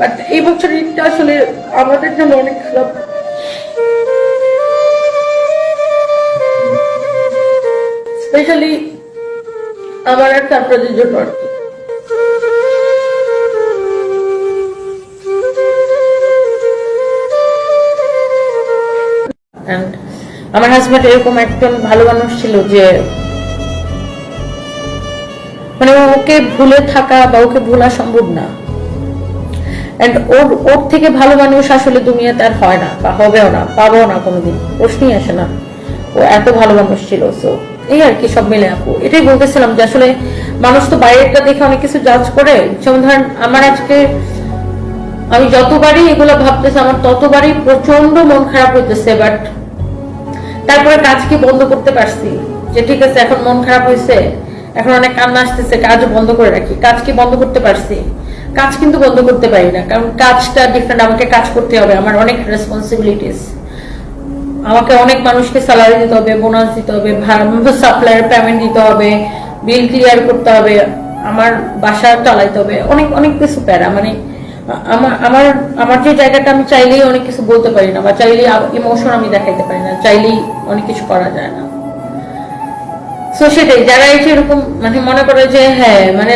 But এই বছর ঈদটা আসলে আমাদের জন্য অনেক খারাপ। স্পেশালি আমার জন্য আর কি আমার হাজব্যান্ড এরকম একজন ভালো মানুষ ছিল যে মানে ওকে ভুলে থাকা বা ওকে ভোলা সম্ভব না। এন্ড ওর ওর থেকে ভালো মানুষ আসলে দুনিয়াতে আর হয় না, বা হবেও না পাবো না কোনোদিন, প্রশ্নই আসে না। ও এত ভালো মানুষ ছিল সো এই আর কি সব মিলে আপু। এটাই বলতেছিলাম যে আসলে মানুষ তো বাইরেটা দেখে অনেক কিছু জাজ করে। যেমন ধরেন, আমার আজকে আমি যতবারই এগুলো ভাবতেছি, আমার ততবারই প্রচণ্ড মন খারাপ হইতেছে বাট তারপরে কাজ কি বন্ধ করতে পারছি? যে ঠিক আছে, এখন মন খারাপ হয়েছে এখন অনেক কান্না আসতেছে কাজ বন্ধ করে রাখি। কাজ কি বন্ধ করতে পারছি? কাজ কিন্তু বন্ধ করতে পারি না, কারণ কাজটা ডিফারেন্ট আমাকে কাজ করতে হবে, আমার অনেক রেসপন্সিবিলিটিস আমাকে অনেক মানুষকে স্যালারি দিতে হবে বোনাস দিতে হবে সাপ্লায়ার পেমেন্ট দিতে হবে বিল ক্লিয়ার করতে হবে, আমার বাসা চালাইতে হবে, অনেক অনেক কিছু প্যারা মানে আমার আমার যে জায়গাটা আমি চাইলেই অনেক কিছু বলতে পারি না, বা চাইলেই ইমোশন আমি দেখাইতে পারি না, চাইলেই অনেক কিছু করা যায় না। তো সেটাই, যারা যে এরকম মানে মনে করে যে হ্যাঁ মানে